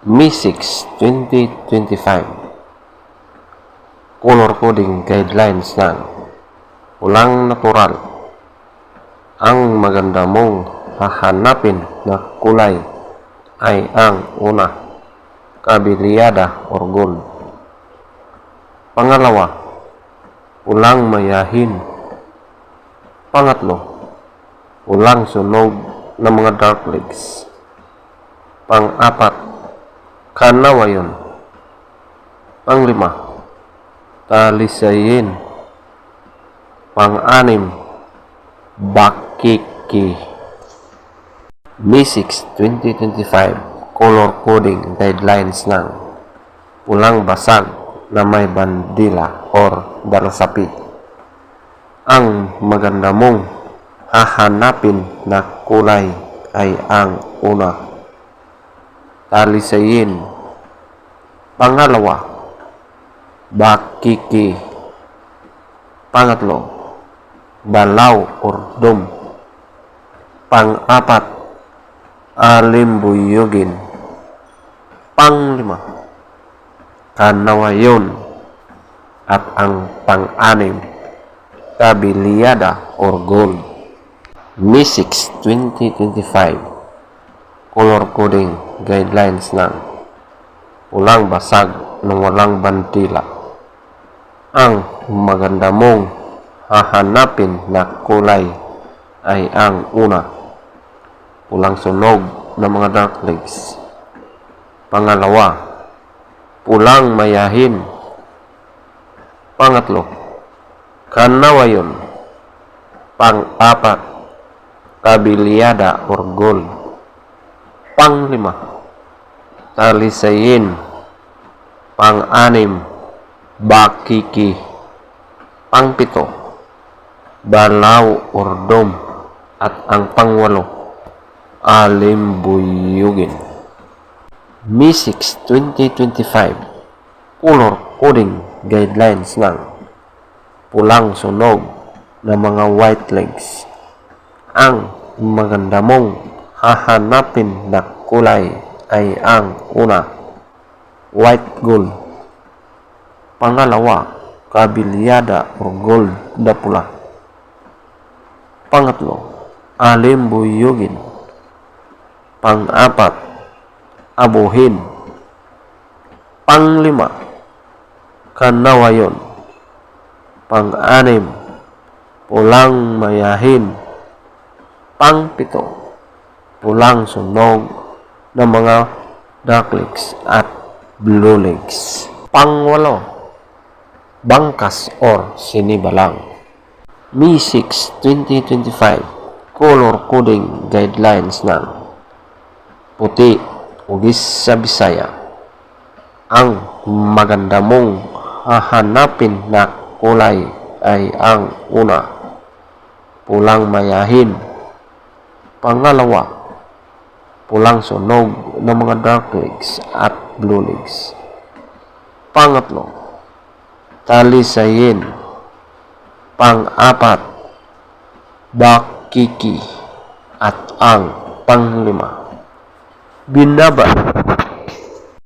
May 6, 2025 Color coding guidelines ng Ulang natural Ang maganda mong hahanapin na kulay ay ang una, kabiliyada or gold. Pangalawa, ulang mayahin. Pangatlo, ulang sunog ng mga dark legs. Pang-apat, kanawayon. Panglima, talisayin. Pang-anim, bakiki. May 6, 2025 Color Coding Guidelines ng Pulang basag na may bandila or dalasapi. Ang maganda mong hahanapin na kulay ay ang una, talisayin. Pangalawa, bakiki. Pangatlo, balaw or dom. Pang-apat, alimbuyugin. Panglima, kanawayon. At ang pang-anim, kabiliyada or gold. May 6, 2025 Color Coding Guidelines ng Ulang basag ng walang bantila. Ang maganda mong hahanapin na kulay ay ang una, pulang sunog ng mga dark legs. Pangalawa, pulang mayahin. Pangatlo, kanawayon. Pang-apat, kabiliyada or gold. Panglima, talisayin. Pang-anim, bakiki. Pangpito, balaw or. At ang pangwalo, alimbuyugin. May 6, 2025 Color Coding Guidelines ng Pulang sunog ng mga white legs. Ang maganda mong hahanapin na kulay ay ang una, white gold. Pangalawa, kabiliyada o gold na pula. Pangatlo, alimbuyugin. Pang-apat, abuhin. Panglima, kanawayon. Pang-anim, pulang mayahin. Pangpito, pulang sunog ng mga dark legs at blue legs. Pangwalo, bangkas or sinibalang. May 6, 2025 Color Coding Guidelines ng Puti, Ugis sa Bisaya. Ang maganda mong hahanapin na kulay ay ang una, pulang mayahin. Pangalawa, pulang sunog ng mga dark legs at blue legs. Pangatlo, talisayin. Pang-apat, bakiki. At ang panglima, binaba